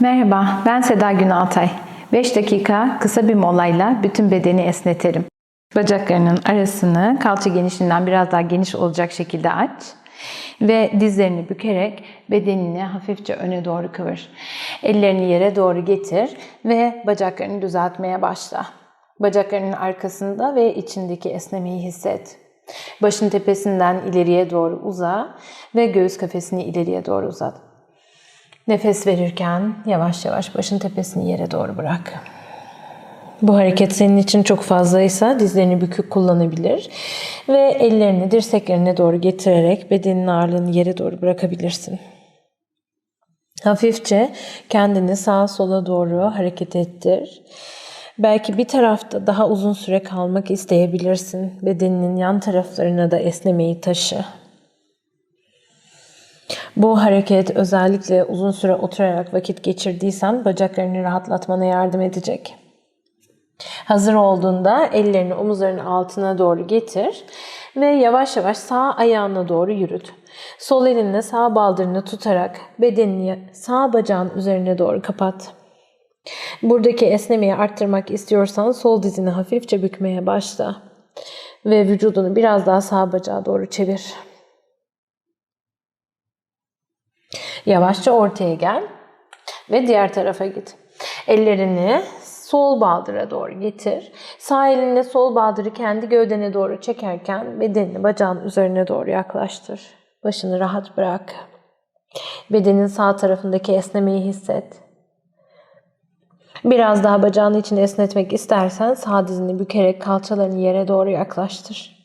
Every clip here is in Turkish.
Merhaba, ben Seda Günaltay. 5 dakika kısa bir molayla bütün bedeni esnetelim. Bacaklarının arasını kalça genişliğinden biraz daha geniş olacak şekilde aç. Ve dizlerini bükerek bedenini hafifçe öne doğru kıvır. Ellerini yere doğru getir ve bacaklarını düzeltmeye başla. Bacaklarının arkasında ve içindeki esnemeyi hisset. Başın tepesinden ileriye doğru uza ve göğüs kafesini ileriye doğru uzat. Nefes verirken yavaş yavaş başın tepesini yere doğru bırak. Bu hareket senin için çok fazlaysa dizlerini bükük kullanabilir ve ellerini dirseklerine doğru getirerek bedenin ağırlığını yere doğru bırakabilirsin. Hafifçe kendini sağa sola doğru hareket ettir. Belki bir tarafta daha uzun süre kalmak isteyebilirsin. Bedeninin yan taraflarına da esnemeyi taşı. Bu hareket özellikle uzun süre oturarak vakit geçirdiysen bacaklarını rahatlatmana yardım edecek. Hazır olduğunda ellerini omuzlarının altına doğru getir ve yavaş yavaş sağ ayağına doğru yürüt. Sol elinle sağ baldırını tutarak bedenini sağ bacağın üzerine doğru kapat. Buradaki esnemeyi arttırmak istiyorsan sol dizini hafifçe bükmeye başla ve vücudunu biraz daha sağ bacağa doğru çevir. Yavaşça ortaya gel ve diğer tarafa git. Ellerini sol baldıra doğru getir. Sağ elinle sol baldırı kendi gövdene doğru çekerken bedenini bacağın üzerine doğru yaklaştır. Başını rahat bırak. Bedenin sağ tarafındaki esnemeyi hisset. Biraz daha bacağını için esnetmek istersen sağ dizini bükerek kalçalarını yere doğru yaklaştır.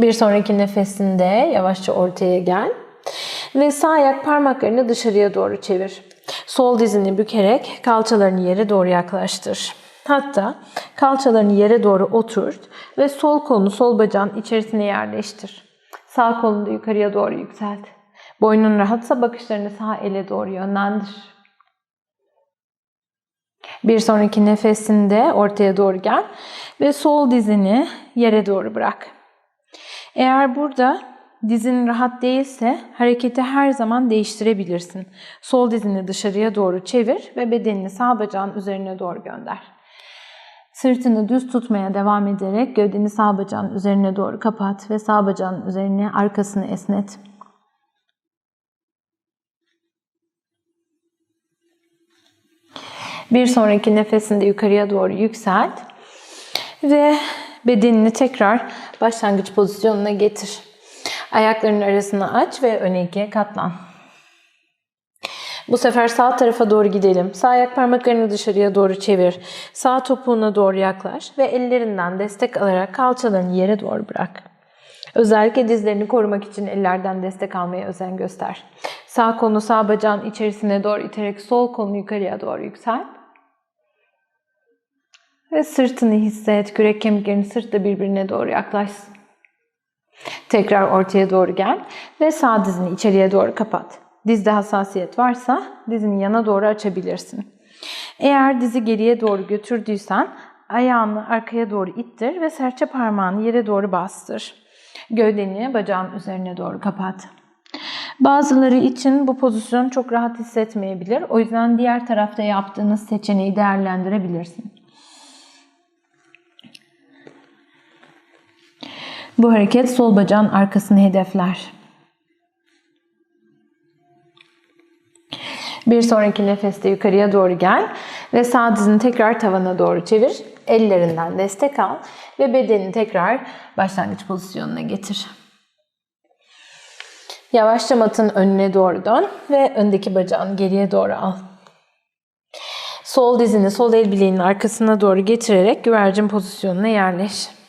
Bir sonraki nefesinde yavaşça ortaya gel. Ve sağ ayak parmaklarını dışarıya doğru çevir. Sol dizini bükerek kalçalarını yere doğru yaklaştır. Hatta kalçalarını yere doğru oturt ve sol kolunu sol bacağın içerisine yerleştir. Sağ kolunu da yukarıya doğru yükselt. Boynun rahatsa bakışlarını sağ ele doğru yönlendir. Bir sonraki nefesinde ortaya doğru gel ve sol dizini yere doğru bırak. Eğer burada dizin rahat değilse hareketi her zaman değiştirebilirsin. Sol dizini dışarıya doğru çevir ve bedenini sağ bacağın üzerine doğru gönder. Sırtını düz tutmaya devam ederek gövdeni sağ bacağın üzerine doğru kapat ve sağ bacağın üzerine arkasını esnet. Bir sonraki nefesinde yukarıya doğru yükselt ve bedenini tekrar başlangıç pozisyonuna getir. Ayaklarının arasını aç ve öne ikiye katlan. Bu sefer sağ tarafa doğru gidelim. Sağ ayak parmaklarını dışarıya doğru çevir. Sağ topuğuna doğru yaklaş ve ellerinden destek alarak kalçalarını yere doğru bırak. Özellikle dizlerini korumak için ellerden destek almaya özen göster. Sağ kolunu sağ bacağın içerisine doğru iterek sol kolunu yukarıya doğru yükselt. Ve sırtını hisset. Kürek kemiklerini sırtla birbirine doğru yaklaşsın. Tekrar ortaya doğru gel ve sağ dizini içeriye doğru kapat. Dizde hassasiyet varsa dizini yana doğru açabilirsin. Eğer dizi geriye doğru götürdüysen ayağını arkaya doğru ittir ve serçe parmağını yere doğru bastır. Gövdeni bacağın üzerine doğru kapat. Bazıları için bu pozisyon çok rahat hissetmeyebilir. O yüzden diğer tarafta yaptığınız seçeneği değerlendirebilirsin. Bu hareket sol bacağın arkasını hedefler. Bir sonraki nefeste yukarıya doğru gel ve sağ dizini tekrar tavana doğru çevir. Ellerinden destek al ve bedenini tekrar başlangıç pozisyonuna getir. Yavaşça matın önüne doğru dön ve öndeki bacağını geriye doğru al. Sol dizini sol el bileğinin arkasına doğru getirerek güvercin pozisyonuna yerleş.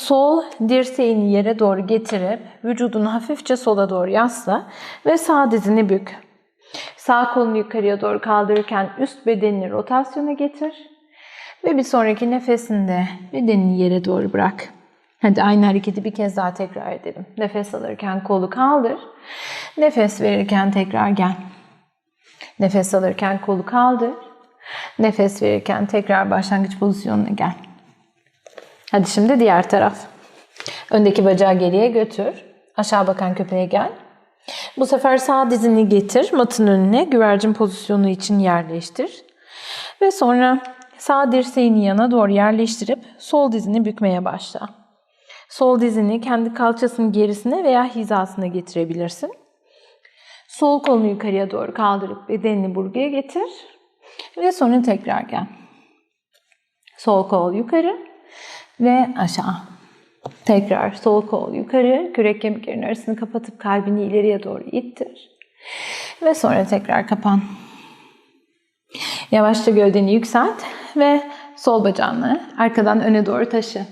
Sol dirseğini yere doğru getirip vücudunu hafifçe sola doğru yasla ve sağ dizini bük. Sağ kolunu yukarıya doğru kaldırırken üst bedenini rotasyona getir. Ve bir sonraki nefesinde bedenini yere doğru bırak. Hadi aynı hareketi bir kez daha tekrar edelim. Nefes alırken kolu kaldır. Nefes verirken tekrar gel. Nefes alırken kolu kaldır. Nefes verirken tekrar başlangıç pozisyonuna gel. Hadi şimdi diğer taraf. Öndeki bacağı geriye götür. Aşağı bakan köpeğe gel. Bu sefer sağ dizini getir matın önüne güvercin pozisyonu için yerleştir. Ve sonra sağ dirseğini yana doğru yerleştirip sol dizini bükmeye başla. Sol dizini kendi kalçasının gerisine veya hizasına getirebilirsin. Sol kolunu yukarıya doğru kaldırıp bedenini burguya getir. Ve sonra tekrar gel. Sol kol yukarı ve aşağı. Tekrar sol kol yukarı, kürek kemiklerinin arasını kapatıp kalbini ileriye doğru ittir. Ve sonra tekrar kapan. Yavaşça gövdeni yükselt ve sol bacağını arkadan öne doğru taşı.